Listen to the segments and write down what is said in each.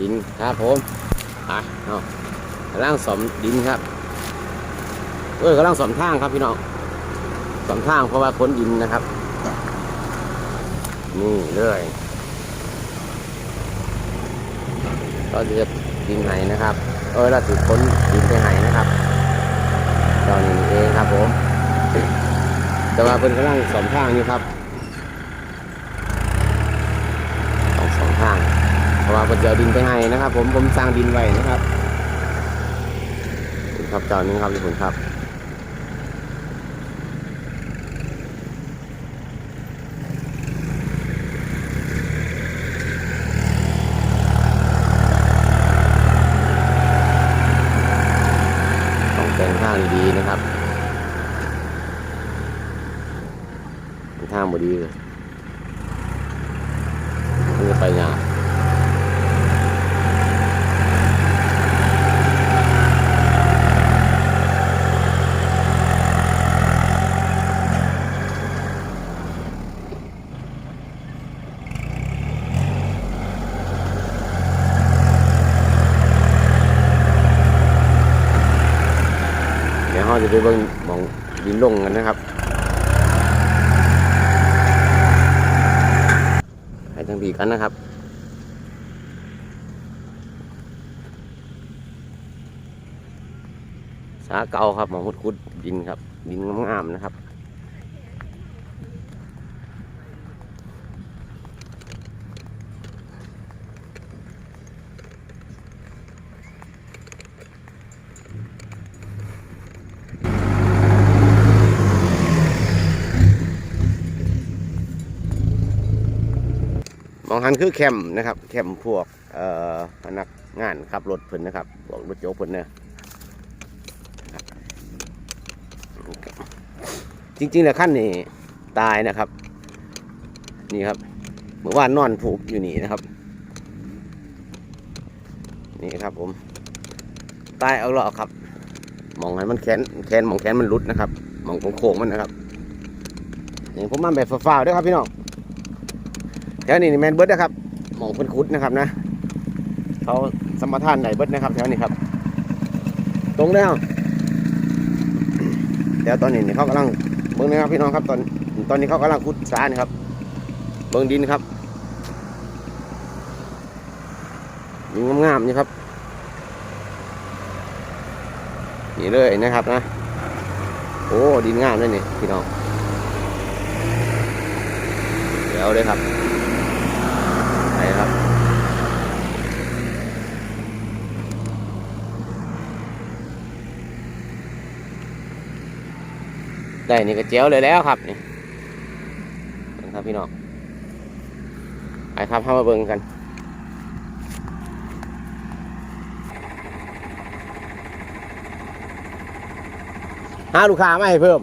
ดินครับผมไปเอากำลังสมดินครับเอ้ยกำลังสมทางครับพี่น้องสมทางเพราะว่าขนดินนะครับ นี่เลยก็จะดินไหนะครับ เออเราถือขนดินไปไหนะครับตอนนี้เองครับผม แต่ว่าเพิ่นกำลังสมทางอยู่ครับสองสองทาง เพราะ ว่าเพิ่นจะดินไปให้นะครับ ผมผมสร้างดินไว้นะครับครับเจ้านึงครับพี่ผลครับต้องแต่งทาดีนะครับทางบดีเลยไปยาก เราจะไปเบิ้งมองดินลงกันนะครับให้ทางบีกันนะครับสาเก่าครับหมองคุดคุดดินครับ ดินงามๆนะครับ ม องหันคือแคมนะครับ แคมพวกเอ่อพนักงานขับรถเพิ่นนะครับพวกรถโจ๊กเพิ่นเนี่ยจริงๆแล้วขั้นนี่ตายนะครับ นี่ครับเมื่อวานนอนผูกอยู่นี่นะครับ นี่ครับผม ตายเอาหรอกครับ มองให้มันแขนแขนมองแขนมันรุดนะครับ มองโค้งมันนะครับอย่างผมมาแบบฟ้าวๆด้วยครับพี่น้อง แถวนี้นี่แมนเบิร์ดนะครับหมองเพิ่นคุดนะครับนะเขาสมรทานไหนเบิร์ดนะครับแถวนี้ครับ ตรงแล้วเดี๋ยวตอนนี้นี่เขากำลังเบิ้งนะครับพี่น้องครับตอนตอนนี้เขากำลังคุดสานี่ครับ เบิ้งดินครับดินงามๆนี่ครับนี่เลยนะครับนะ โอ้ดินงามเลยนี่พี่น้องเดี๋ยวเลยครับ ไปครับ ได้นี่ก็เจียวเลยแล้วครับนี่เบิ่งครับพี่น้องไปครับเข้ามาเบิ่งกันหาลูกค้ามาให้เพิ่ม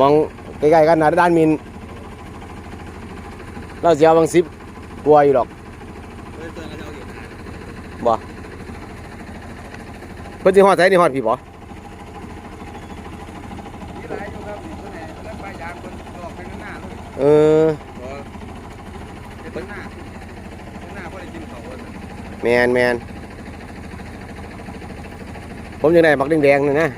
มองใกล้ๆกันนะด้านมิน เราเสียบางสิบกลัวอยู่หรอกบ่เพิ่อนสิฮอดไสนี่ฮอดพี่บ่ เออแมนแมนผมยังได้บักแดงๆนี่นะ